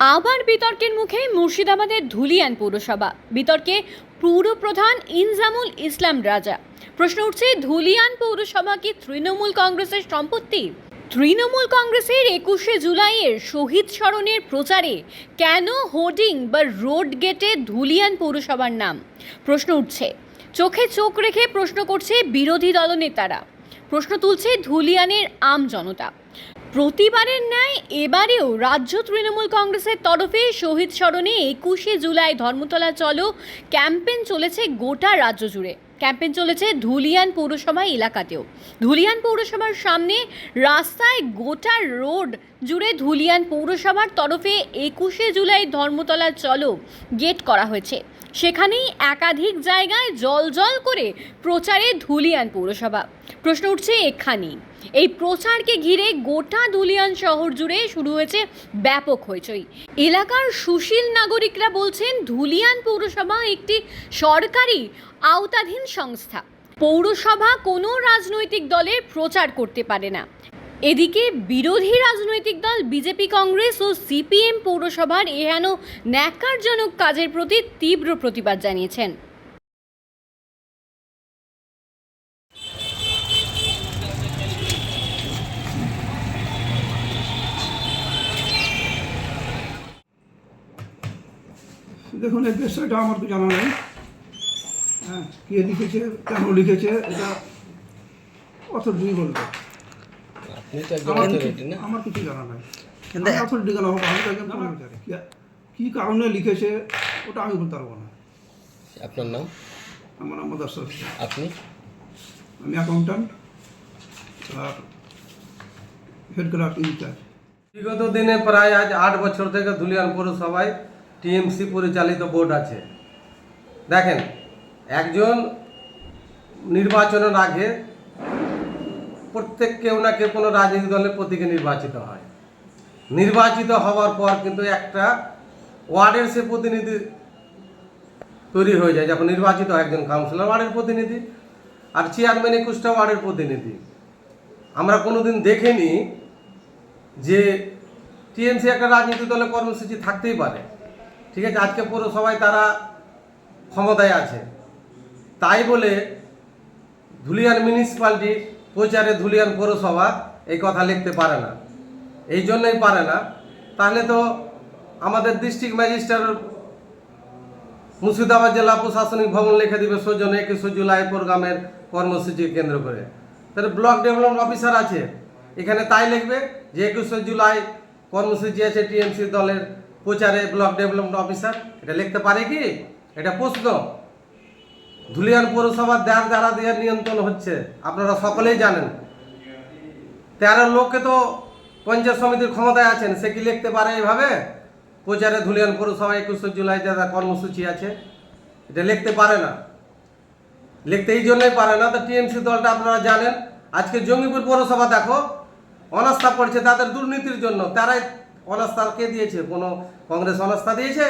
আবার বিতর্কের মুখে মুর্শিদাবাদের ধুলিয়ান পৌরসভা। বিতর্কে পৌর প্রধান ইনজামুল ইসলাম রাজা। প্রশ্ন উঠছে, ধুলিয়ান পৌরসভা কি তৃণমূল কংগ্রেসের সম্পত্তি? তৃণমূল কংগ্রেসের একুশে জুলাইয়ের শহীদ স্মরণের প্রচারে কেন হোর্ডিং বা রোড গেটে ধুলিয়ান পৌরসভার নাম? প্রশ্ন উঠছে, চোখে চোখ রেখে প্রশ্ন করছে বিরোধী দলনেতারা। প্রশ্ন তুলছে ধুলিয়ানের আম জনতা। প্রতিবারের ন্যায় এবারেও রাজ্য তৃণমূল কংগ্রেসের তরফে শহীদ স্মরণে একুশে জুলাই ধর্মতলা চলো ক্যাম্পেন চলেছে গোটা রাজ্য জুড়ে। ক্যাম্পেন চলেছে ধুলিয়ান পৌরসভা এলাকাতেও। ধুলিয়ান পৌরসভার সামনে রাস্তায় গোটা রোড জুড়ে ধুলিয়ান পৌরসভার তরফে একুশে জুলাই ধর্মতলা চলো গেট করা হয়েছে। সেখানেই একাধিক জায়গায় জল জল করে প্রচারে ধুলিয়ান পৌরসভা। প্রশ্ন উঠছে, এখানেই। এই প্রচারকে ঘিরে গোটা দুলিয়ান শহর জুড়ে শুরু হয়েছে ব্যাপক হইচই। এলাকার সুশীল নাগরিকরা বলছেন, ধুলিয়ান পৌরসভা একটি সরকারি আওতাধীন সংস্থা। পৌরসভা কোনো রাজনৈতিক দলের প্রচার করতে পারে না। এদিকে বিরোধী রাজনৈতিক দল, বিজেপি, কংগ্রেস ও সিপিএম পৌরসভার এহেন ন্যাক্কারজনক কাজের প্রতি তীব্র প্রতিবাদ জানিয়েছেন। দেখুন, এই বিষয়টা আমার তো জানা নেই। হ্যাঁ কে লিখেছে, কেন লিখেছে, এটা অথরিটি বলবে। আপনি তো একজন আমার কিছু- না? আমার কিছু জানা নাই। কিন্তু আমি অথরিটি হব আমি তো একজন কর্মচারী কি- কি কারণে লিখেছে ওটা আমি বলতে পারব না। আপনার নাম? আমার নাম দর্শক আপনি? আমি অ্যাকাউন্ট্যান্ট আর হেড ক্লার্ক ইনচার্জ বিগত দিনে প্রায় আজ আট বছর থেকে ধুলিয়ান পৌরসভায় টিএমসি পরিচালিত বোর্ড আছে। দেখেন একজন নির্বাচনের আগে প্রত্যেক কেউ না কেউ কোনো রাজনৈতিক দলের প্রতীকে নির্বাচিত হয়। নির্বাচিত হওয়ার পর কিন্তু একটা ওয়ার্ডের সে প্রতিনিধি তৈরি হয়ে যায়, যখন নির্বাচিত হয় একজন কাউন্সিলর ওয়ার্ডের প্রতিনিধি আর চেয়ারম্যান একুশটা ওয়ার্ডের প্রতিনিধি। আমরা কোনোদিন দেখিনি যে টিএমসি একটা রাজনৈতিক দলের কর্মসূচি থাকতেই পারে। ঠিক আছে, আজকে পৌরসভায় তারা ক্ষমতায় আছে। তাই বলে ধুলিয়ান মিউনিসিপ্যালিটি প্রচারে ধুলিয়ান পৌরসভা এই কথা লিখতে পারে না। এই জন্যই পারে না। তাহলে তো আমাদের ডিস্ট্রিক্ট ম্যাজিস্ট্রেট মুর্শিদাবাদ জেলা প্রশাসনিক ভবন লিখে দিবে সৌজন্য একুশে জুলাই প্রোগ্রামের কর্মসূচি কেন্দ্র করে। তাহলে ব্লক ডেভেলপমেন্ট অফিসার আছে। এখানে তাই লিখবে যে একুশে জুলাই কর্মসূচি আছে টিএমসি দলের প্রচারে ব্লক ডেভেলপমেন্ট অফিসার এটা লিখতে পারে কি? এটা প্রশ্ন। ধুলিয়ান পৌরসভার দ্বার দ্বারা দিয়ে নিয়ন্ত্রণ হচ্ছে, আপনারা সকলেই জানেন। তেরো লোককে তো পঞ্চায়েত সমিতির ক্ষমতায় আছেন, সে কি লিখতে পারে এইভাবে? প্রচারে ধুলিয়ান পৌরসভা একুশে জুলাই যারা কর্মসূচি আছে, এটা লিখতে পারে না। লিখতে এই জন্যই পারে না, তো টিএমসি দলটা আপনারা জানেন। আজকে জঙ্গিপুর পৌরসভা দেখো, অনাস্থা পড়ছে তাদের দুর্নীতির জন্য। তারাই অনাস্থা কে দিয়েছে? কোনো কংগ্রেস অনাস্থা দিয়েছে?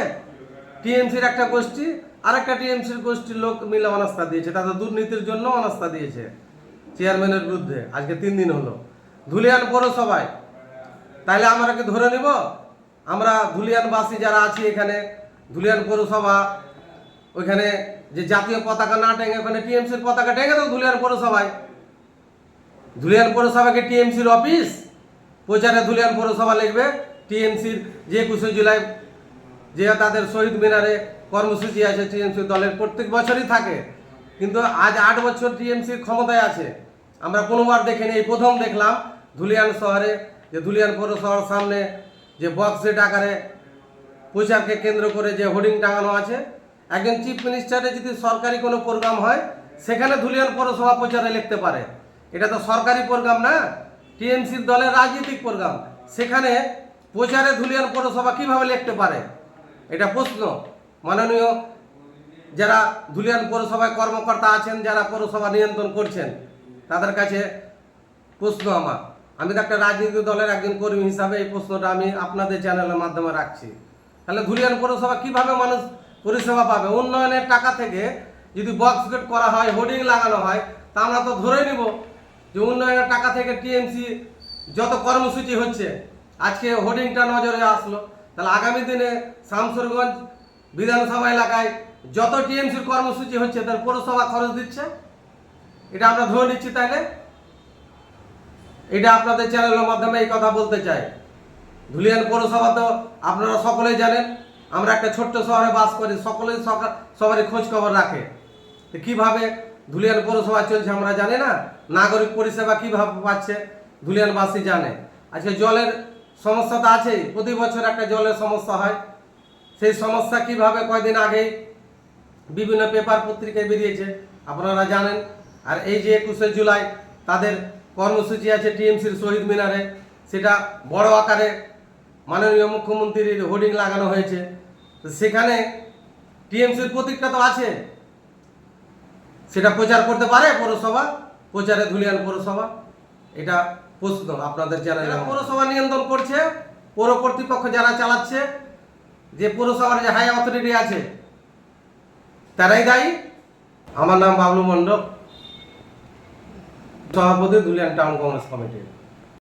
টিএমসির একটা গোষ্ঠী আর একটা টিএমসির গোষ্ঠীর লোক মিলে অনাস্থা দিয়েছে তাদের দুর্নীতির জন্য অনাস্থা দিয়েছে চেয়ারম্যানের বিরুদ্ধে। আজকে তিন দিন হলো। ধুলিয়ান পৌরসভায়। তাইলে আমরা কি ধরে নিব? আমরা ধুলিয়ানবাসী যারা আছি এখানে, ধুলিয়ান পৌরসভা, ওইখানে যে জাতীয় পতাকা না টেঙে, ওখানে টিএমসির পতাকা টেঙে তো ধুলিয়ান পৌরসভায়। ধুলিয়ান পৌরসভাকে টিএমসির অফিস? প্রচারে ধুলিয়ান পৌরসভা লিখবে, টিএমসির যে একুশে জুলাই যে তাদের শহীদ মিনারে কর্মসূচি আছে টিএমসি দলের, প্রত্যেক বছরই থাকে। কিন্তু আজ আট বছর টিএমসির ক্ষমতায় আছে। আমরা কোনোবার দেখিনি, এই প্রথম দেখলাম ধুলিয়ান শহরে, যে ধুলিয়ান পৌরসভার সামনে যে বক্স সেট আকারে প্রচারকে কেন্দ্র করে যে হোর্ডিং টাঙানো আছে। একজন চিফ মিনিস্টারের যদি সরকারি কোনো প্রোগ্রাম হয়, সেখানে ধুলিয়ান পৌরসভা প্রচারে লিখতে পারে। এটা তো সরকারি প্রোগ্রাম না, টিএমসির দলের রাজনৈতিক প্রোগ্রাম সেখানে প্রচারে ধুলিয়ান পৌরসভা কীভাবে লিখতে পারে? এটা প্রশ্ন। মাননীয় যারা ধুলিয়ান পৌরসভায় কর্মকর্তা আছেন, যারা পৌরসভা নিয়ন্ত্রণ করছেন, তাদের কাছে প্রশ্ন আমার। আমি তো একটা রাজনৈতিক দলের একজন কর্মী হিসাবে এই প্রশ্নটা আমি আপনাদের চ্যানেলের মাধ্যমে রাখছি। তাহলে ধুলিয়ান পৌরসভা কীভাবে মানুষ পরিষেবা পাবে? উন্নয়নের টাকা থেকে যদি বক্স গেট করা হয়, হোর্ডিং লাগানো হয়, তা আমরা তো ধরে নিব যে উন্নয়নের টাকা থেকে টিএমসি যত কর্মসূচি হচ্ছে, আজকে হোর্ডিংটা নজরে আসলো। তাহলে আগামী দিনে শামসুরগঞ্জ বিধানসভা এলাকায় যত টিএমসির কর্মসূচি হচ্ছে তার পৌরসভা খরচ দিচ্ছে। এটা আমরা ধরে নিচ্ছি তাইলে। এটা আপনাদের চ্যানেলের মাধ্যমে এই কথা বলতে চাই। ধুলিয়ান পৌরসভা তো আপনারা সকলেই জানেন, আমরা একটা ছোট্ট শহরে বাস করি, সকলেই সকা- সবারই খোঁজ খবর রাখে। কীভাবে ধুলিয়ান পৌরসভা চলছে আমরা জানি না। নাগরিক পরিষেবা কীভাবে পাচ্ছে, ধুলিয়ানবাসী জানে। আজকে জলের সমস্যা তো আছেই। প্রতি বছর একটা জলের সমস্যা হয়। সেই সমস্যা কীভাবে কয়দিন আগেই বিভিন্ন পেপার পত্রিকায় বেরিয়েছে, আপনারা জানেন। আর এই যে একুশে জুলাই, তাদের কর্মসূচি আছে টিএমসির শহীদ মিনারে। সেটা বড় আকারে মাননীয় মুখ্যমন্ত্রীর হোর্ডিং লাগানো হয়েছে। তো সেখানে টিএমসির প্রতীকটা তো আছে। সেটা প্রচার করতে পারে পৌরসভা, প্রচারে ধুলিয়ান পৌরসভা। এটা প্রশ্ন আপনাদের চ্যানেলে পৌরসভা নিয়ন্ত্রণ করছে পৌর কর্তৃপক্ষ যারা চালাচ্ছে যে পৌরসভার যে হাই অথরিটি আছে তারাই দায়ী। আমার নাম বাবলু মণ্ডপ সভাপতি দুলিয়ান টাউন কংগ্রেস কমিটি।